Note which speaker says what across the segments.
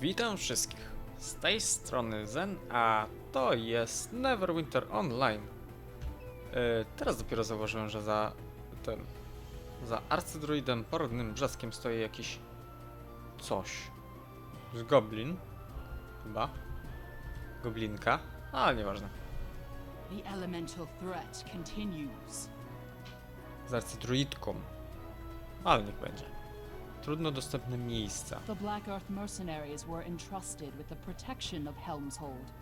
Speaker 1: Witam wszystkich. Z tej strony Zen, a to jest Neverwinter Online. Yy, teraz dopiero zauważyłem, że za tym. Za arcydruidem porodnym brzaskiem stoi jakiś coś. Z goblin. Chyba. Goblinka. Ale nieważne.
Speaker 2: The elemental threat continues.
Speaker 1: Z arcydruidką. Ale niech będzie. Trudno dostępne miejsca.
Speaker 2: The Black Earth mercenaries were entrusted with the protection of Helmshold.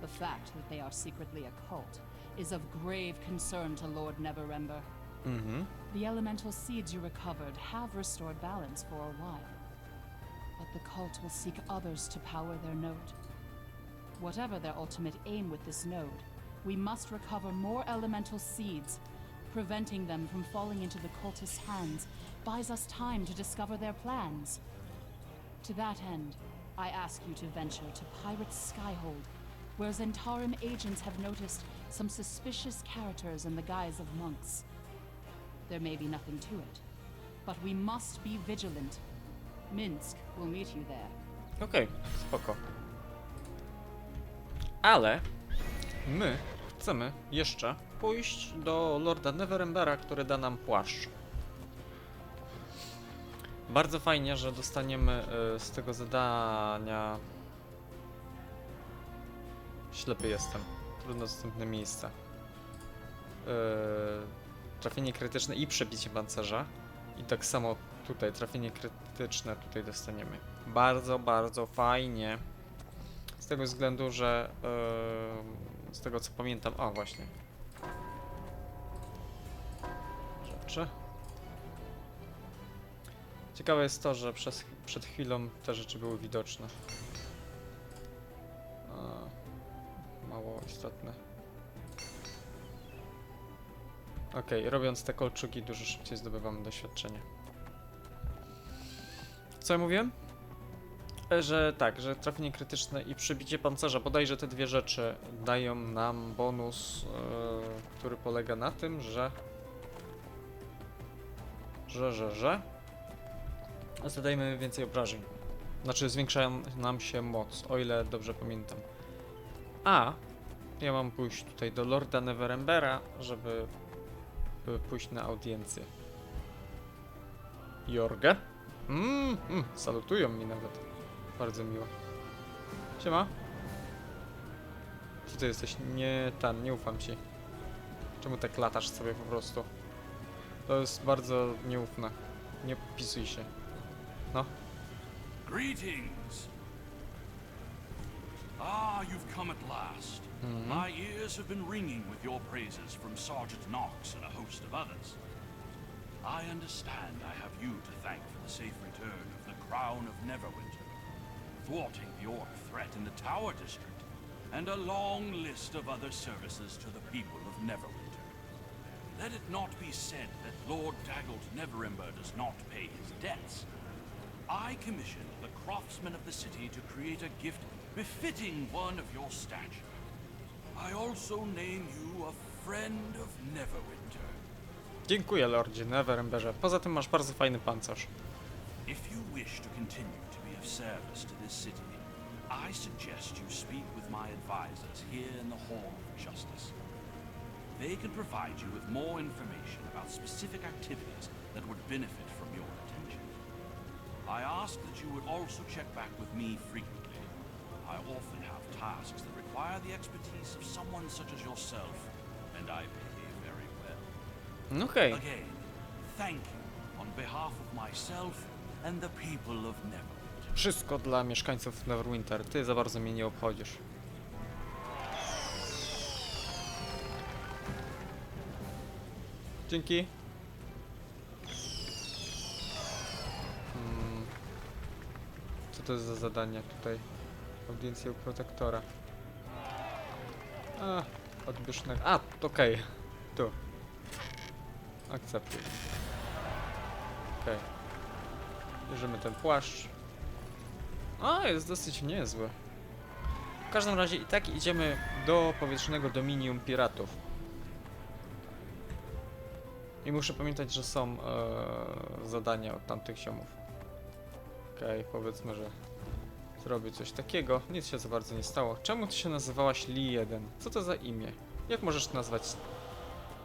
Speaker 2: The fact that they are secretly a cult is of grave concern to Lord Neverember.
Speaker 1: Mhm.
Speaker 2: The elemental seeds you recovered have restored balance for a while. But the cult will seek others to power their node. Whatever their ultimate aim with this node, we must recover more elemental seeds. Preventing them from falling into the cultist's hands buys us time to discover their plans. To that end, I ask you to venture to Pirate's Skyhold, where Zentarim agents have noticed some suspicious characters in the guise of monks. There may be nothing to it, but we must be vigilant. Minsk will meet you there.
Speaker 1: Okej, spoko. Ale my chcemy jeszcze pójść do Lorda Neverembera, który da nam płaszcz. Bardzo fajnie, że dostaniemy y, z tego zadania. Ślepy jestem. Trudno dostępne miejsca. Yy, trafienie krytyczne i przebicie pancerza. I tak samo tutaj trafienie krytyczne tutaj dostaniemy. Bardzo, bardzo fajnie. Z tego względu, że yy, z tego co pamiętam. O, właśnie. Rzeczy. Ciekawe jest to, że przez, przed chwilą te rzeczy były widoczne. Mało istotne. Okej, robiąc te kolczugi dużo szybciej zdobywamy doświadczenie. Co ja mówiłem? Że tak, że trafienie krytyczne i przebicie pancerza, bodajże te dwie rzeczy dają nam bonus, e, który polega na tym, że że, że, że zadajemy więcej obrażeń. Znaczy zwiększa nam się moc, o ile dobrze pamiętam. A ja mam pójść tutaj do Lorda Neverembera, żeby, pójść na audiencję. Jorge? Mm, mm, salutują mi nawet. Bardzo miło. Siema. Co ty jesteś? Nie tam, nie ufam ci. Czemu tak latasz sobie po prostu? To jest bardzo nieufne. Nie podpisuj się. No.
Speaker 3: Greetings! Ah, you've come at last. My ears have been ringing with your praises from Sergeant Knox and a host of others. I understand I have you to thank for the safe return of the Crown of Neverwinter, thwarting the orc threat in the Tower District, and a long list of other services to the people of Neverwinter. Let it not be said that Lord Daggelt Neverember does not pay his debts. I commissioned the craftsmen of the city to create a gift befitting one of your stature. I also name you a friend of Neverwinter.
Speaker 1: Dziękuję, Lordzie Neveremberze. Poza tym masz bardzo fajny pancerz.
Speaker 3: If you wish to continue to be of service to this city, I suggest you speak with my advisors here in the Hall of Justice. They can provide you with more information about specific activities that would benefit from your attention. I ask that you would also check back with me frequently. I often have tasks that require the expertise of someone such as yourself, and I pay very well.
Speaker 1: Okay.
Speaker 3: Again, thank you on behalf of myself
Speaker 1: Wszystko dla mieszkańców Neverwinter. Ty za bardzo mnie nie obchodzisz. Dzięki. Hmm. Co to jest za zadanie tutaj? Audiencję u protektora. A, odbierznego. A, okej. Tu. Akceptuj. Okej. Bierzemy ten płaszcz. A, jest dosyć niezły. W każdym razie i tak idziemy do powietrznego dominium piratów. I muszę pamiętać, że są e, zadania od tamtych ziomów. Okej, powiedzmy, że Zrobię coś takiego. Nic się za bardzo nie stało. Czemu ty się nazywałaś Li 1? Co to za imię? Jak możesz nazwać...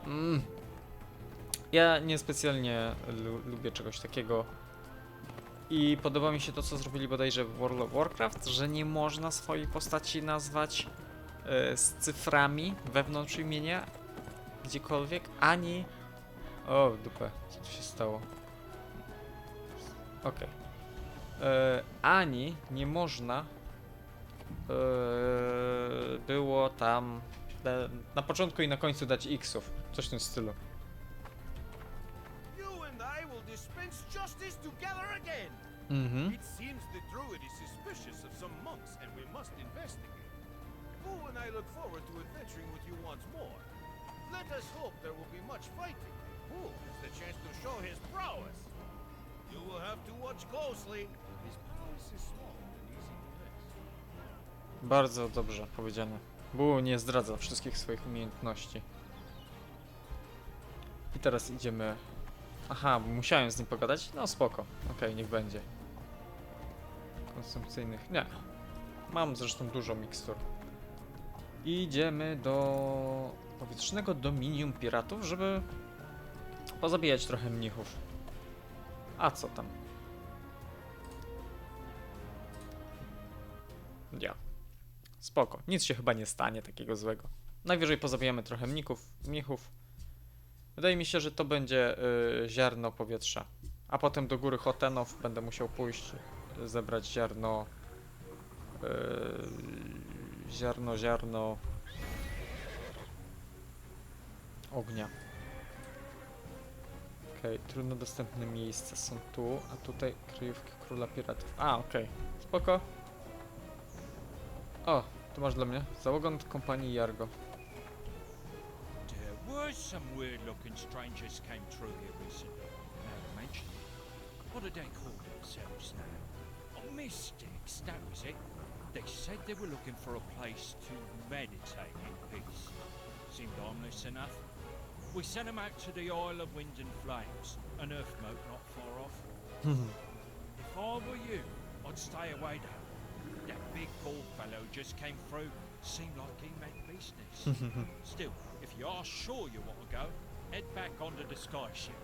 Speaker 1: Mm. Ja niespecjalnie lu lubię czegoś takiego. I podoba mi się to, co zrobili bodajże w World of Warcraft, że nie można swojej postaci nazwać e, z cyframi wewnątrz imienia, gdziekolwiek, ani... O, dupę, co tu się stało? Okej. E, Ani nie można e, było tam e, na początku i na końcu dać xów, coś w tym stylu. Mhm.
Speaker 4: It seems the druid is suspicious of some monks, and we must investigate. Boo and I look forward to adventuring with you once more. Let us hope there will be much fighting. Boo has the chance to show his prowess. You will have to watch closely. His prowess is small and easy to miss.
Speaker 1: Bardzo dobrze powiedziane. Bu nie zdradza wszystkich swoich umiejętności. I teraz idziemy. Aha, musiałem z nim pogadać? No spoko. Okej, niech będzie. Konsumpcyjnych. Nie. Mam zresztą dużo mikstur. Idziemy do powietrznego dominium piratów, żeby pozabijać trochę mnichów. A co tam? Ja. Spoko. Nic się chyba nie stanie takiego złego. Najwyżej pozabijamy trochę mników, mnichów. Wydaje mi się, że to będzie y, ziarno powietrza. A potem do góry Hotenów będę musiał pójść, zebrać ziarno. Y, ziarno, ziarno. Ognia. Okej, trudno dostępne miejsca są tu, a tutaj kryjówki króla piratów. A, okej. Spoko. O, tu masz dla mnie. Załoga od kompanii Jargo.
Speaker 5: There were some weird looking strangers came through here recently. Now you mention it. What did they call themselves now? Mystics, that was it. They said they were looking for a place to meditate in peace. Seemed harmless enough. We sent them out to the Isle of Wind and Flames, an earth moat not far off. if I were you, I'd stay away though. That big bald fellow just came through. Seemed like he meant business. Still, if you are sure you want to go, head back onto the sky ship.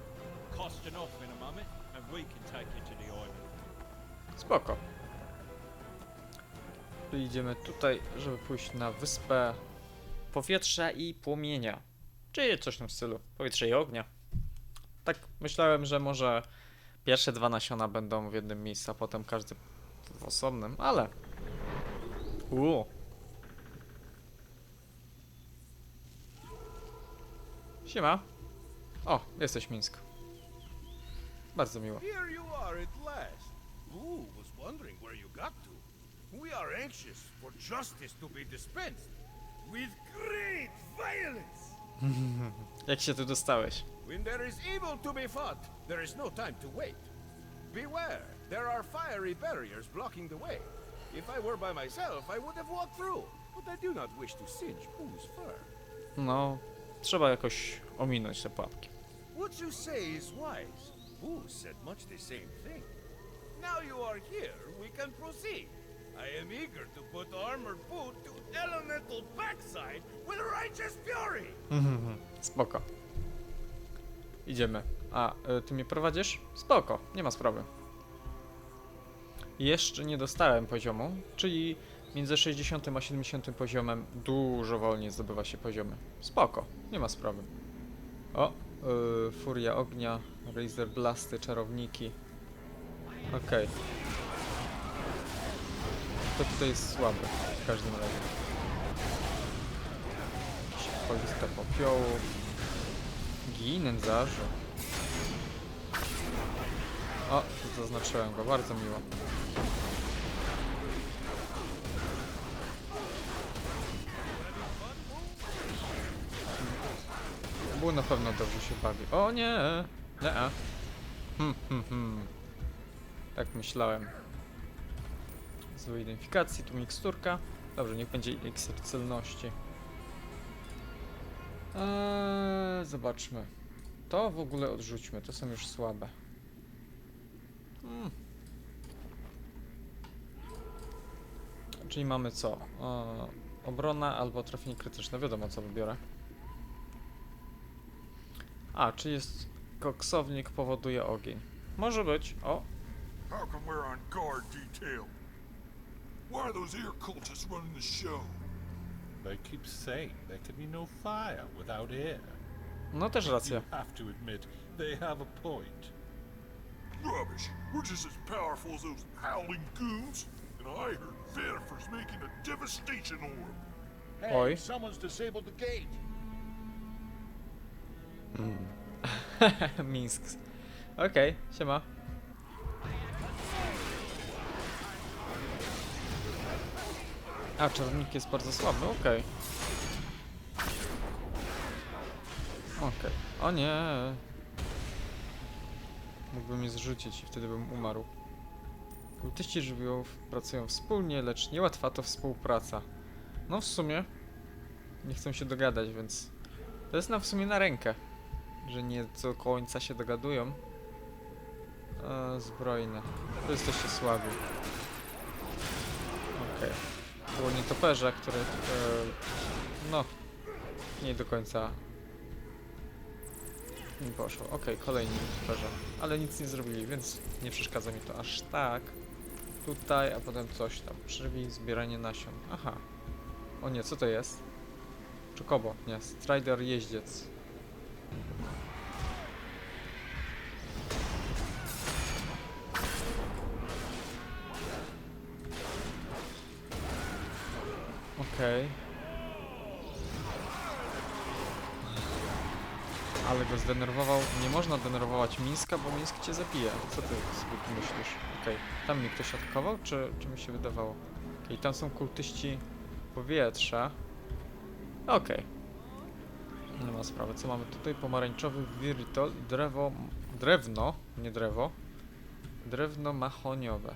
Speaker 5: Costing off in a moment, and we can take you to the island.
Speaker 1: Spoko. Idziemy tutaj, żeby pójść na wyspę powietrza i płomienia. Czy coś w tym stylu. Powietrze i ognia. Tak myślałem, że może pierwsze dwa nasiona będą w jednym miejscu, a potem każdy w osobnym, ale... Uuu. Siema. O, jesteś Mińsk. Bardzo miło.
Speaker 4: Here you are at last. Wondering where you got to. We are anxious for justice to be dispensed with great violence.
Speaker 1: Jak się tu dostałeś?
Speaker 4: When there is evil to be fought, there is no time to wait. Beware, there are fiery barriers blocking the way. If I were by myself, I would have walked through, but I do not wish to singe Boo's fur.
Speaker 1: No, trzeba jakoś ominąć te pułapki.
Speaker 4: What you say is wise. Boo said much the same thing. Now you are here, we can proceed. I am eager to put armored boot to elemental backside with righteous fury.
Speaker 1: Spoko. Idziemy. A, y, ty mnie prowadzisz? Spoko, nie ma sprawy. Jeszcze nie dostałem poziomu, czyli między 60 a 70 poziomem dużo wolniej zdobywa się poziomy. Spoko, nie ma sprawy. O, y, Furia Ognia, Razer Blasty, Czarowniki. Okej. To tutaj jest słaby, w każdym razie. Poliska popiołu. Ginen zarzu. O, zaznaczyłem go, bardzo miło. Był na pewno dobrze się bawi. O nie! Nie. Hmm, hmm, hmm. Tak myślałem. Złej identyfikacji, tu miksturka. Dobrze, niech będzie eliksir celności. Eee, zobaczmy. To w ogóle odrzućmy, to są już słabe. Hmm. Czyli mamy co? E, obrona albo trafienie krytyczne. Wiadomo co wybiorę. A, czy jest koksownik powoduje ogień. Może być. O,
Speaker 6: How come we're on guard detail? Why are those air cultists running the show?
Speaker 7: They keep saying there can be no fire without air.
Speaker 1: no też racja.
Speaker 7: You have to admit, they have a point.
Speaker 6: Rubbish. We're just as powerful as those howling goons. And I heard Venifer's making a devastation orb.
Speaker 8: Hey,
Speaker 1: Oi.
Speaker 8: someone's disabled the gate. Hmm.
Speaker 1: Minsk. Okej, siema. A, czarownik jest bardzo słaby, okej. Okej. O nie. Mógłby mnie zrzucić i wtedy bym umarł. Kultyści żywiołów pracują wspólnie, lecz niełatwa to współpraca. No w sumie nie chcą się dogadać, więc to jest nam w sumie na rękę że nie do końca się dogadują. E, zbrojne. To jesteście słabi. Okej. Było nietoperze, które... E, no... Nie do końca... Nie poszło. Okej, kolejni nietoperze. Ale nic nie zrobili, więc nie przeszkadza mi to aż tak. Tutaj, a potem coś tam. Przerwij zbieranie nasion. Aha. O nie, co to jest? Czokobo, nie. Strider jeździec. Okej. Ale go zdenerwował. Nie można denerwować Mińska, bo Mińsk cię zabije. Co ty sobie tu myślisz? Okej. Tam mnie ktoś atakował, czy, czy mi się wydawało? Okej, tam są kultyści powietrza. Okej. Nie ma sprawy. Co mamy tutaj? Pomarańczowy wirytol, drewo, drewno, nie drewo. Drewno mahoniowe.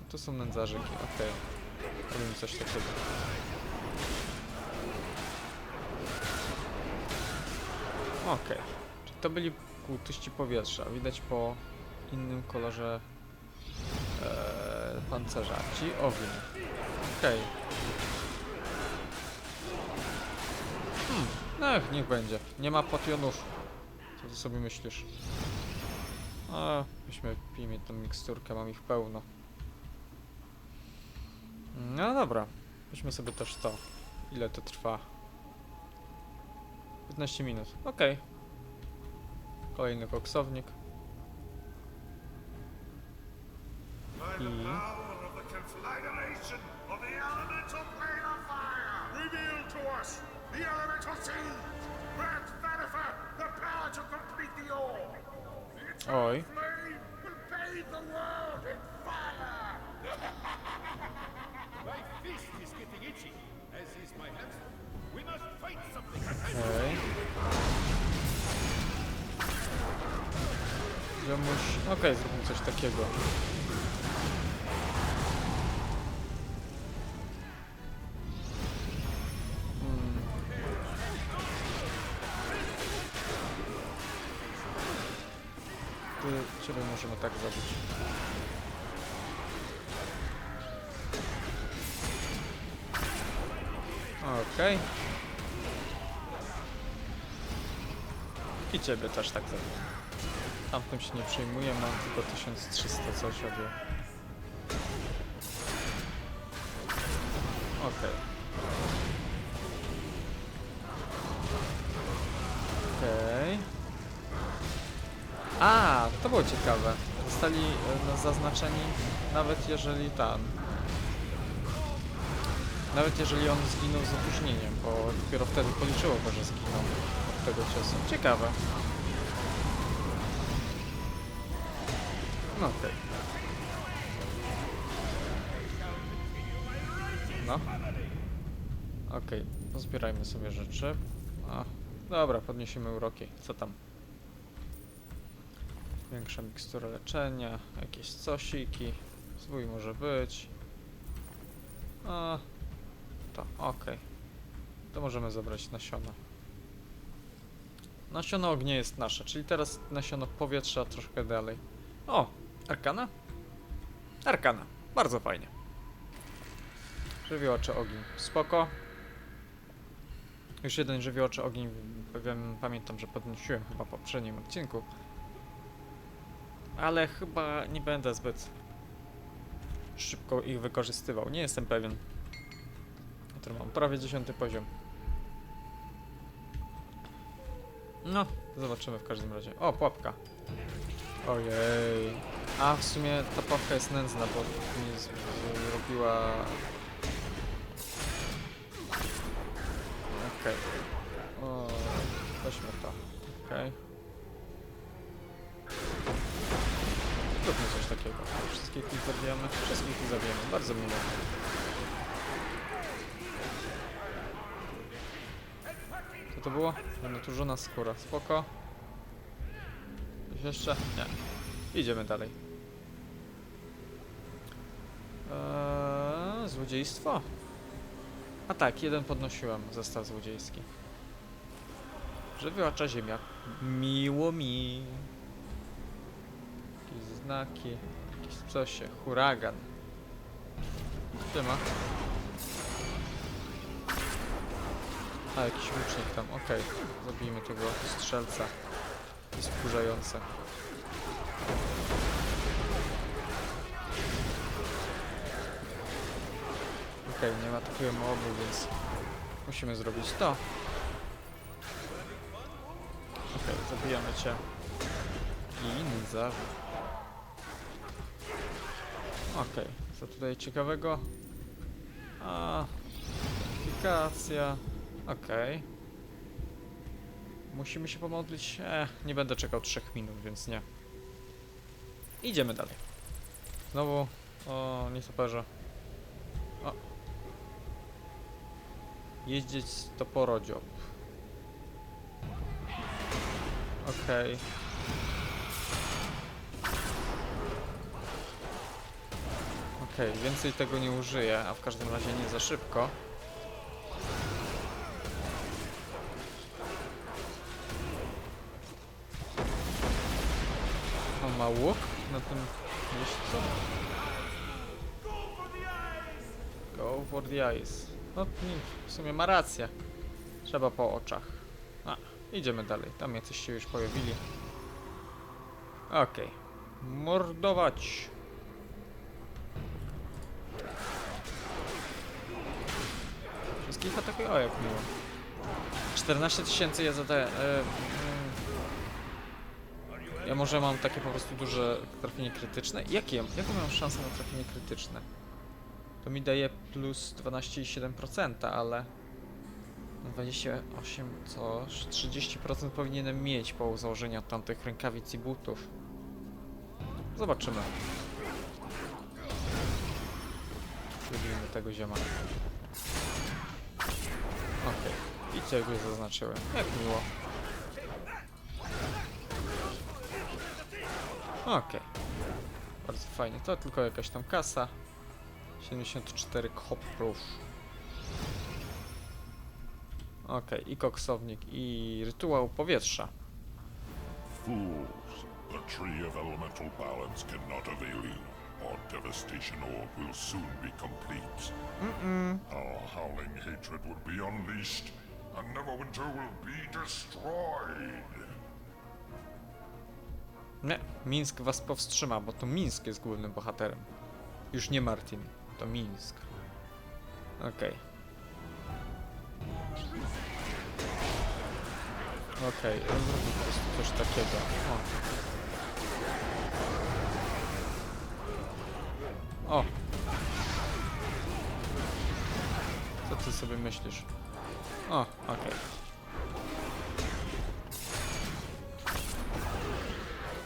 Speaker 1: No to są nędzarzyki, okej. Robimy coś takiego. Okej. Czyli to byli kultyści powietrza. Widać po innym kolorze e, pancerza. Ci ogień. Okej. Hmm. No, niech będzie. Nie ma potionów. Co ty sobie myślisz? A, weźmy, pijmy tą miksturkę, mam ich pełno. No dobra, weźmy sobie też to. Ile to trwa? 15 minut, okej. Kolejny koksownik.
Speaker 6: Eternal
Speaker 1: Oj.
Speaker 6: flame will bathe the world in fire.
Speaker 4: My fist is getting itchy, as is my hamster. We must
Speaker 1: Okej. Ziomuś... Okej, zróbmy coś takiego. Ciebie też tak zrobię. Tamtym się nie przejmuję, mam tylko 1300 coś od Okej. Okej. A, to było ciekawe. Zostali no, zaznaczeni nawet jeżeli tam. Nawet jeżeli on zginął z opóźnieniem, bo dopiero wtedy policzyło go, że zginął tego ciosu. Ciekawe. No okej. No. Okej, pozbierajmy sobie rzeczy. A, dobra, podniesiemy uroki. Co tam? Większa mikstura leczenia, jakieś cosiki. Zwój może być. A, to, okej. To możemy zabrać nasiona. Nasiono ognia jest nasze, czyli teraz nasiono powietrza troszkę dalej. O, arkana? Arkana, bardzo fajnie. Żywiołacze ogień. Spoko. Już jeden żywiołacze ogień, wiem, pamiętam, że podnosiłem chyba w poprzednim odcinku. Ale chyba nie będę zbyt szybko ich wykorzystywał. Nie jestem pewien. Jutro mam prawie 10 poziom. No, zobaczymy w każdym razie. O, pułapka. Ojej. A w sumie ta pułapka jest nędzna, bo mi zrobiła... Okej. O, weźmy to. Okej. Zróbmy coś takiego. Wszystkich ich zabijamy? Wszystkich ich zabijamy. Bardzo miło. Co to było? Wynaturzona skóra. Spoko. Coś jeszcze? Nie. Idziemy dalej. Eee, złodziejstwo? A tak, jeden podnosiłem. Zestaw złodziejski. Żywiołacza ziemia. Miło mi. Jakieś znaki. Jakieś cosie. Huragan. Gdzie A, jakiś łucznik tam, okej. Zabijmy tego strzelca. Jest wkurzające. Okej, nie ma takiego mobu, więc musimy zrobić to. Okej, zabijamy cię. I za. Okej, co tutaj ciekawego? A, aplikacja. Okej. Musimy się pomodlić. Eh, nie będę czekał 3 minut, więc nie. Idziemy dalej. Znowu. O, nietoperze. O. Jeździć to porodziop. Okej. Okej, więcej tego nie użyję, a w każdym razie nie za szybko. Łuk na tym miejscu? Go for the eyes. No, w sumie ma rację. Trzeba po oczach. A, idziemy dalej. Tam jacyś się już pojawili. Okej. Mordować. Wszystkich atakuje? O, jak miło. 14 tysięcy ja zadaję. Mm, ja może mam takie po prostu duże trafienie krytyczne? Jakie, jaką mam szansę na trafienie krytyczne? To mi daje plus 12,7%, ale... 28 coś, 30% powinienem mieć po założeniu tamtych rękawic i butów. Zobaczymy. Lubimy tego zioma. Okej. I ciebie zaznaczyłem. Jak miło. Okej. Bardzo fajnie. To tylko jakaś tam kasa. 74 koprów. Okej, i koksownik, i rytuał powietrza.
Speaker 6: Fools, the tree of elemental balance cannot avail you. Our devastation orb will soon be complete. Our howling hatred will be unleashed, and Neverwinter will be destroyed.
Speaker 1: Nie, Mińsk was powstrzyma, bo to Mińsk jest głównym bohaterem. Już nie Martin, to Mińsk. Okej. Okej, okay, zrobię po prostu coś takiego. O. o! Co ty sobie myślisz? O, okej.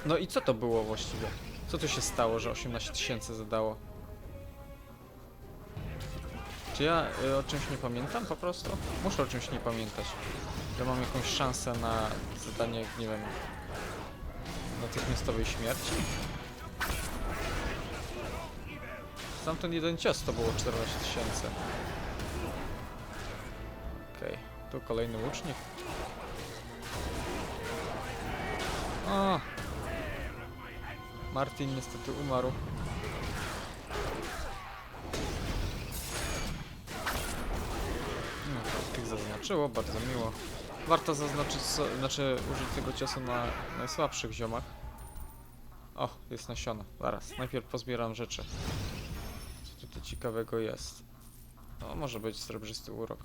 Speaker 1: No i co to było właściwie? Co tu się stało, że 18 tysięcy zadało? Czy ja y, o czymś nie pamiętam po prostu? Muszę o czymś nie pamiętać. Że mam jakąś szansę na zadanie, nie wiem, natychmiastowej śmierci? Sam ten jeden cios to było 14 tysięcy. Okej, tu kolejny łucznik. O! Martin niestety umarł. zaznaczyło, bardzo miło. Warto zaznaczyć, znaczy użyć tego ciosu na najsłabszych ziomach. O, jest nasiona. Zaraz, najpierw pozbieram rzeczy. Co tutaj ciekawego jest? No, może być srebrzysty urok.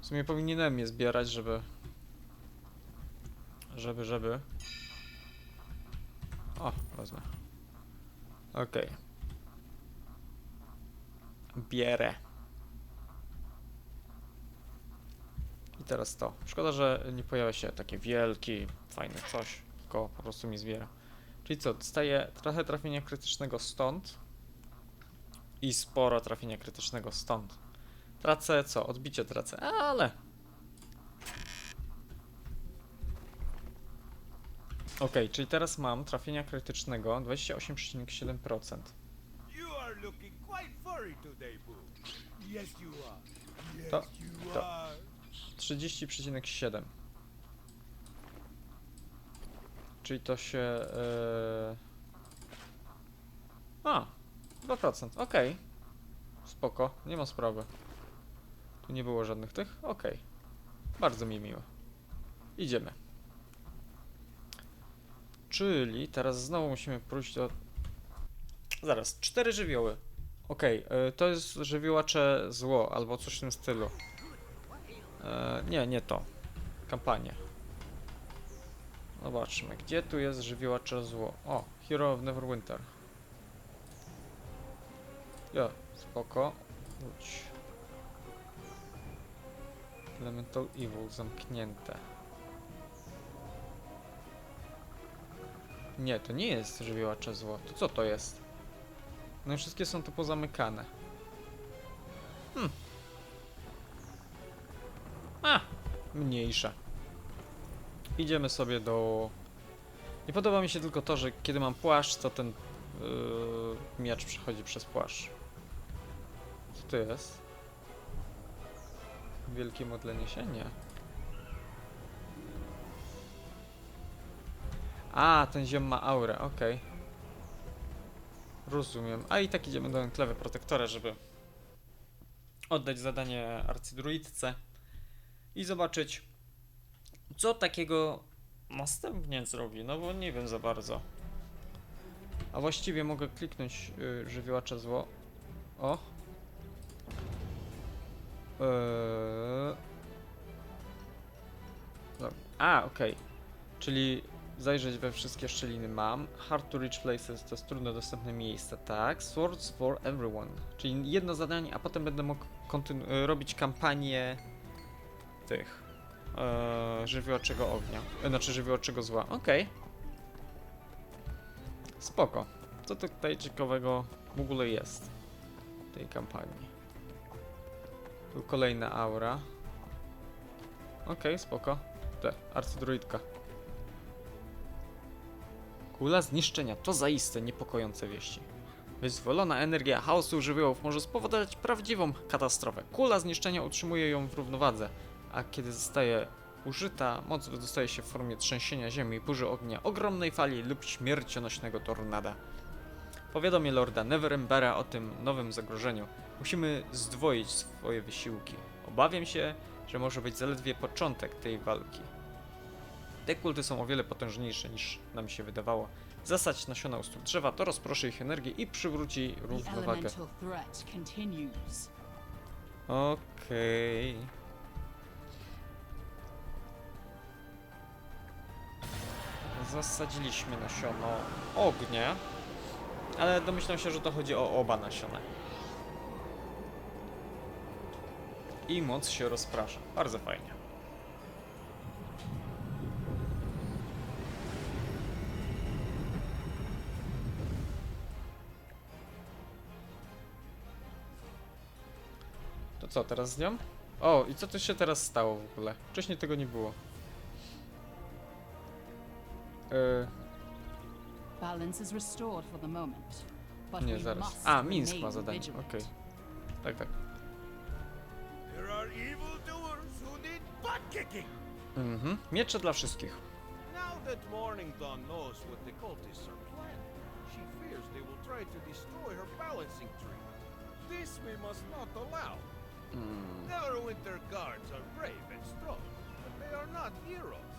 Speaker 1: W sumie powinienem je zbierać, żeby... Żeby, żeby... O, wezmę. Okej. Bierę. I teraz to. Szkoda, że nie pojawia się takie wielki, fajny coś, tylko po prostu mi zbiera. Czyli co, dostaję trochę trafienia krytycznego stąd i sporo trafienia krytycznego stąd. Tracę co? Odbicie tracę, ale... Okej, czyli teraz mam trafienia krytycznego 28,7%.
Speaker 4: You are looking quite furry today, Boo. Yes, you are. Yes,
Speaker 1: To- to-
Speaker 4: are.
Speaker 1: 30,7. Czyli to się. Yy... A, 2%. Okej. Spoko, nie ma sprawy. Tu nie było żadnych tych? Okej. Bardzo mi miło. Idziemy. Czyli teraz znowu musimy pójść do. Zaraz, cztery żywioły. Okej, yy, to jest żywiołacze zło albo coś w tym stylu. E, nie, nie to. Kampania. Zobaczmy, gdzie tu jest żywiołacze zło. O, Hero of Neverwinter. Ja, spoko. Wróć. Elemental Evil zamknięte. Nie, to nie jest żywiołacze zło. To co to jest? No wszystkie są tu pozamykane. A, mniejsza. Idziemy sobie do... Nie podoba mi się tylko to, że kiedy mam płaszcz, to ten yy, miecz przechodzi przez płaszcz. Co to jest? Wielkie modlenie się? Nie. A, ten ziom ma aurę, okej. Rozumiem. A i tak idziemy do enklawy protektora, żeby oddać zadanie arcydruidce i zobaczyć, co takiego następnie zrobi, no bo nie wiem za bardzo. A właściwie mogę kliknąć y, żywiołacza zło. O. Dobra. A, okej. Czyli zajrzeć we wszystkie szczeliny mam. Hard to reach places to jest trudno dostępne miejsca, tak. Swords for everyone. Czyli jedno zadanie, a potem będę mógł y, robić kampanię tych e, żywiołaczego ognia. E, znaczy żywiołaczego zła. Okej. Spoko. Co tutaj ciekawego w ogóle jest w tej kampanii? Tu kolejna aura. Okej, spoko. Te, arcydruidka. Kula zniszczenia to zaiste niepokojące wieści. Wyzwolona energia chaosu żywiołów może spowodować prawdziwą katastrofę. Kula zniszczenia utrzymuje ją w równowadze, a kiedy zostaje użyta, moc wydostaje się w formie trzęsienia ziemi, burzy ognia, ogromnej fali lub śmiercionośnego tornada. Powiadomię Lorda Neverembera o tym nowym zagrożeniu. Musimy zdwoić swoje wysiłki. Obawiam się, że może być zaledwie początek tej walki. Te kulty są o wiele potężniejsze niż nam się wydawało. Zasać nasiona u stóp drzewa, to rozproszy ich energię i przywróci równowagę. Okej. Zasadziliśmy nasiono ognia, ale domyślam się, że to chodzi o oba nasiona. I moc się rozprasza. Bardzo fajnie. Co, teraz z nią? O, i co tu się teraz stało w ogóle? Wcześniej tego nie było. Yy, nie, zaraz. A, Minsk ma zadanie, okej. Tak, tak.
Speaker 4: Kicking.
Speaker 1: Mhm. Miecze dla wszystkich.
Speaker 4: Now that Morning Dawn knows what the cultists are planning, she fears they will try to destroy her balancing tree. This we must not allow. Mm. Neverwinter guards are brave and strong, but they are not heroes.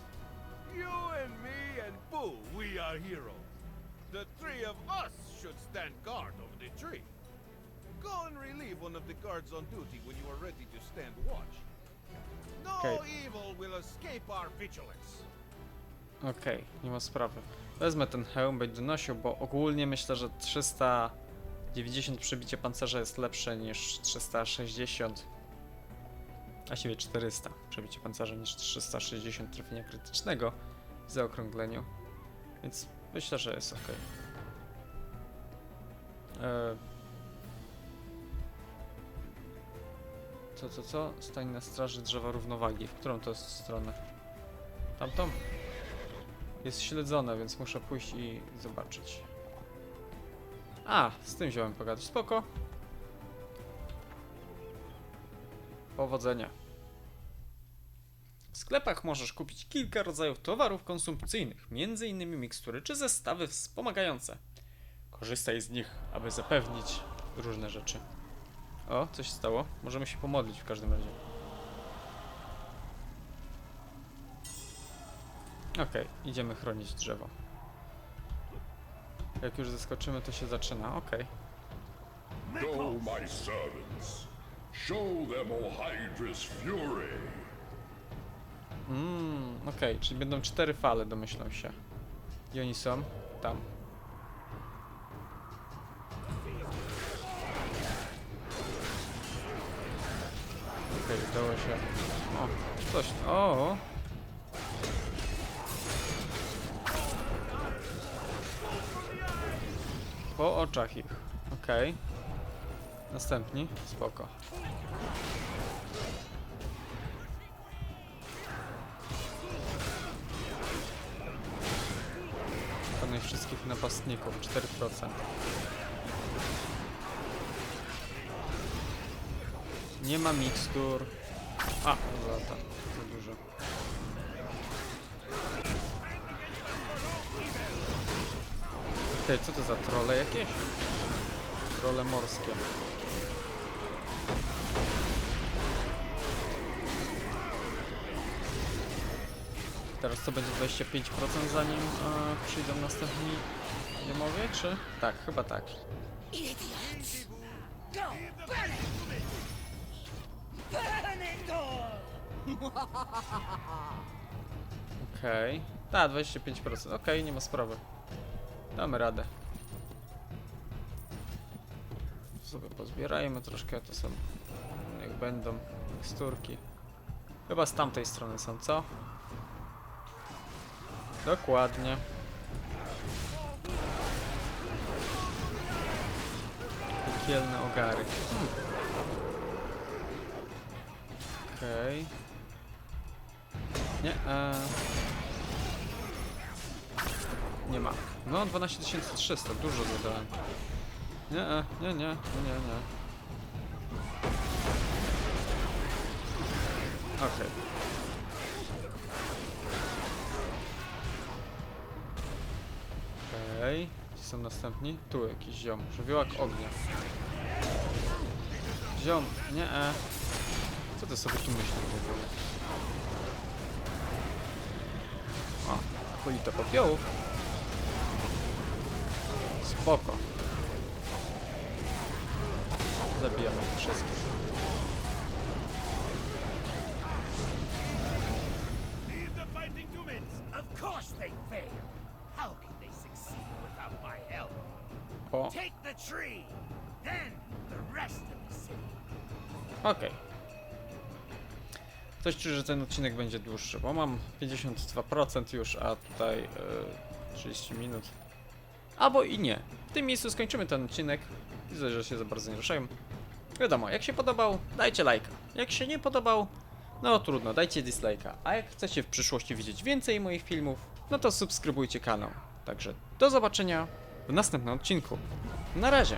Speaker 4: You and me and Boo, we are heroes. The three of us should stand guard over the tree. Go and relieve one of the guards on duty when you are ready to stand watch. No
Speaker 1: Okay.
Speaker 4: evil will escape our vigilance.
Speaker 1: Okej, nie ma sprawy. Wezmę ten hełm, będę nosił, bo ogólnie myślę, że 390 przebicie pancerza jest lepsze niż 360. Właściwie 400 przebicie pancerza niż 360 trafienia krytycznego w zaokrągleniu. Więc myślę, że jest ok. E... Co, co, co? Stań na straży drzewa równowagi. W którą to jest stronę? Tamtą? Jest śledzone, więc muszę pójść i zobaczyć. A, z tym wziąłem pogadać. Spoko. Powodzenia. W sklepach możesz kupić kilka rodzajów towarów konsumpcyjnych, m.in. mikstury czy zestawy wspomagające. Korzystaj z nich, aby zapewnić różne rzeczy. O, coś stało. Możemy się pomodlić w każdym razie. Okej, idziemy chronić drzewo. Jak już zaskoczymy, to się zaczyna. Okej.
Speaker 6: Go, my servants. Show them fury.
Speaker 1: Mmm, okej, czyli będą cztery fale, domyślam się. Gdzie oni są? Tam. Okej, udało się. O, coś. O! Po oczach ich. Okej. Następni. Spoko. Panuj wszystkich napastników. 4%. Nie ma mikstur. A, za tam. Za dużo. Okej, co to za trole jakieś? Trole morskie. Teraz to będzie 25% zanim e, przyjdą następni jemowie, czy? Tak, chyba tak. Okej. Tak, 25%. Okej, nie ma sprawy. Damy radę. Sobie pozbierajmy troszkę, to są... Jak będą miksturki. Chyba z tamtej strony są, co? Dokładnie. Piekielne ogary. Hmm. Okej. Nie, e... Nie ma. No, 12300, dużo dodałem. Nie, e, nie, nie, nie, nie. Okej. Okej, gdzie są następni? Tu jakiś ziom, żywiołak ognia. Ziom, nie e. Co ty sobie tu myślisz w ogóle? O, akolita popiołów.
Speaker 4: Succeed without my help?
Speaker 1: O, okej. Coś czuję, że ten odcinek będzie dłuższy, bo mam 52% już, a tutaj e, 30 minut. Albo i nie. W tym miejscu skończymy ten odcinek. Widzę, że się za bardzo nie ruszają. Wiadomo, jak się podobał, dajcie lajka. Jak się nie podobał, no trudno, dajcie dislike'a. A jak chcecie w przyszłości widzieć więcej moich filmów, no to subskrybujcie kanał. Także do zobaczenia w następnym odcinku. Na razie.